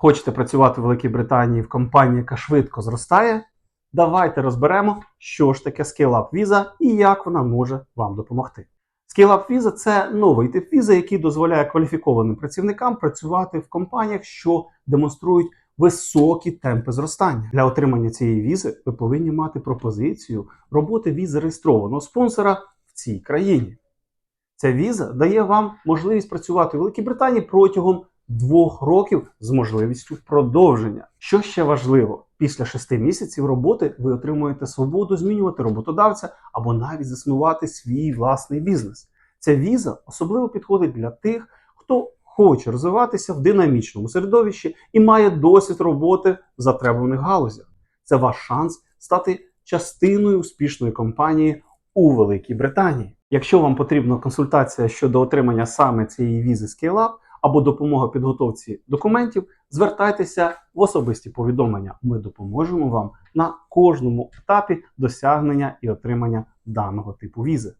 Хочете працювати в Великій Британії в компанії, яка швидко зростає? Давайте розберемо, що ж таке Scale-Up Visa і як вона може вам допомогти. Scale-Up Visa – це новий тип візи, який дозволяє кваліфікованим працівникам працювати в компаніях, що демонструють високі темпи зростання. Для отримання цієї візи ви повинні мати пропозицію роботи від зареєстрованого спонсора в цій країні. Ця віза дає вам можливість працювати в Великій Британії протягом двох років з можливістю продовження. Що ще важливо, після шести місяців роботи ви отримуєте свободу змінювати роботодавця або навіть заснувати свій власний бізнес. Ця віза особливо підходить для тих, хто хоче розвиватися в динамічному середовищі і має досвід роботи в затребуваних галузях. Це ваш шанс стати частиною успішної компанії у Великій Британії. Якщо вам потрібна консультація щодо отримання саме цієї візи ScaleUp або допомога підготовці документів, звертайтеся в особисті повідомлення. Ми допоможемо вам на кожному етапі досягнення і отримання даного типу візи.